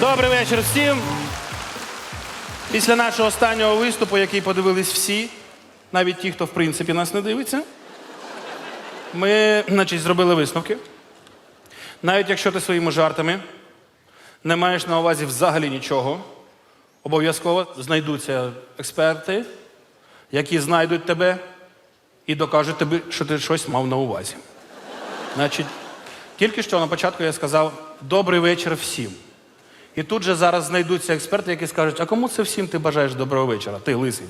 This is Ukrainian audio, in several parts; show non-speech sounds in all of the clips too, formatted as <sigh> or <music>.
Добрий вечір всім. Після нашого останнього виступу, який подивились всі, навіть ті, хто в принципі нас не дивиться, ми, значить, зробили висновки. Навіть якщо ти своїми жартами не маєш на увазі взагалі нічого, обов'язково знайдуться експерти, які знайдуть тебе і докажуть тобі, що ти щось мав на увазі. Значить, тільки що на початку я сказав добрий вечір всім. І тут же зараз знайдуться експерти, які скажуть, а кому це всім ти бажаєш доброго вечора? Ти лисий.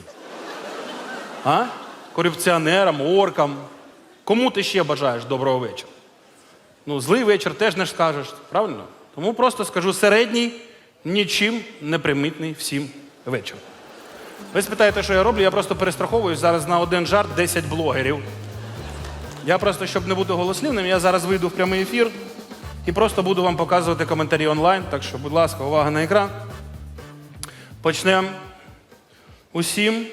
А? Корупціонерам, оркам. Кому ти ще бажаєш доброго вечора? Ну, злий вечір теж не скажеш, правильно? Тому просто скажу середній, нічим не примітний всім вечір. Ви спитаєте, що я роблю, я просто перестраховуюсь зараз на один жарт 10 блогерів. Я просто, щоб не бути голослівним, я зараз вийду в прямий ефір і просто буду вам показувати коментарі онлайн. Так що, будь ласка, увага на екран. Почнемо. Усім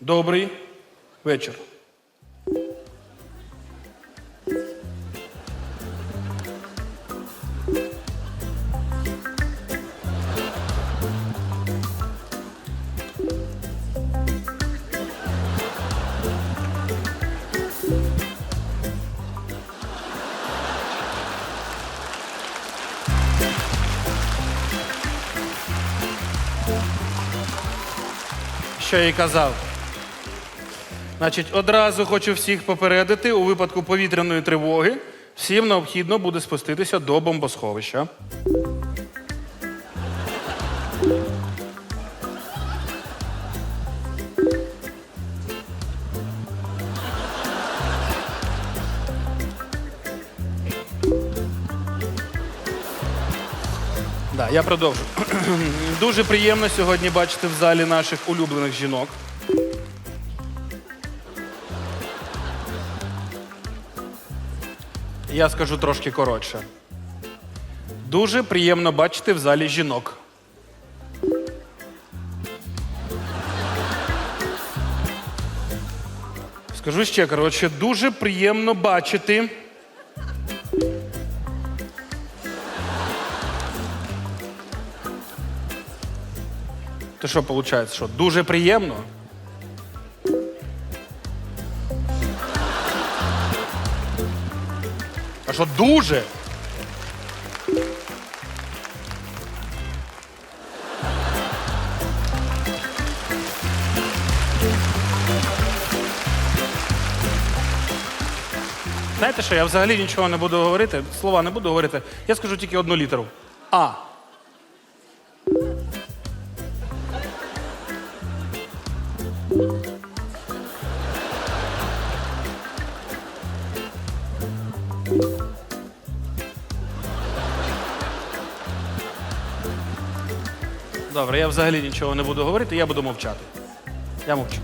добрий вечір. Що я й казав. Значить, одразу хочу всіх попередити, у випадку повітряної тривоги всім необхідно буде спуститися до бомбосховища. Да, я продовжу. <clears throat> Дуже приємно сьогодні бачити в залі наших улюблених жінок. Я скажу трошки коротше. Дуже приємно бачити в залі жінок. Скажу ще коротше, дуже приємно бачити. То що виходить? Що дуже приємно? А що дуже? Знаєте що, я взагалі нічого не буду говорити, слова не буду говорити. Я скажу тільки одну літеру. А. Добре, я взагалі нічого не буду говорити, я буду мовчати. Я мовчу.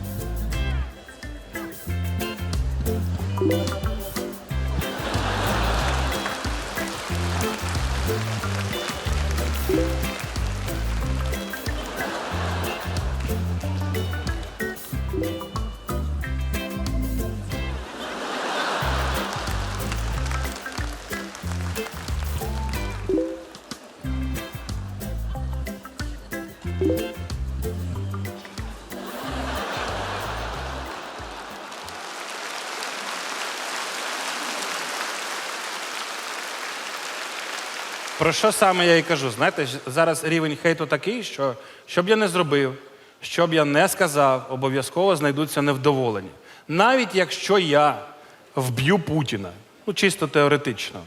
Про що саме я і кажу? Знаєте, зараз рівень хейту такий, що що б я не зробив, що б я не сказав, обов'язково знайдуться невдоволені. Навіть якщо я вб'ю Путіна, ну чисто теоретично.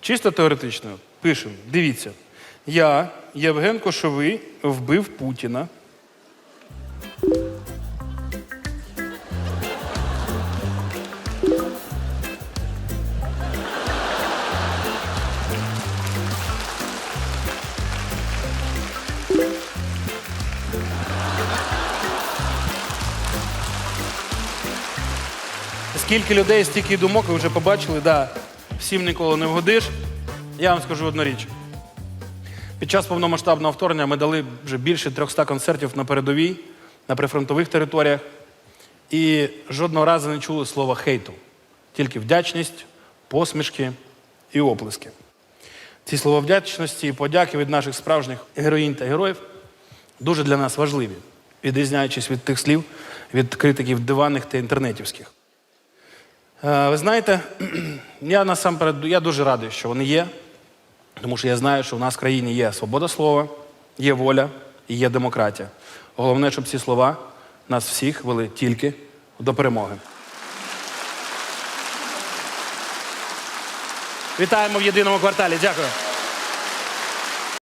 Чисто теоретично. Пишемо, дивіться. Я, Євген Кошовий, вбив Путіна. Скільки людей, стільки думок, ви вже побачили, да, всім ніколи не вгодиш. Я вам скажу одну річ. Під час повномасштабного вторгнення ми дали вже більше 300 концертів на передовій, на прифронтових територіях. І жодного разу не чули слова хейту. Тільки вдячність, посмішки і оплески. Ці слова вдячності і подяки від наших справжніх героїнь та героїв дуже для нас важливі, відрізняючись від тих слів від критиків диванних та інтернетівських. Е, Ви знаєте, <clears throat> я насамперед я дуже радий, що вони є, тому що я знаю, що в нас в країні є свобода слова, є воля і є демократія. Головне, щоб ці слова нас всіх вели тільки до перемоги. Вітаємо в єдиному кварталі. Дякую.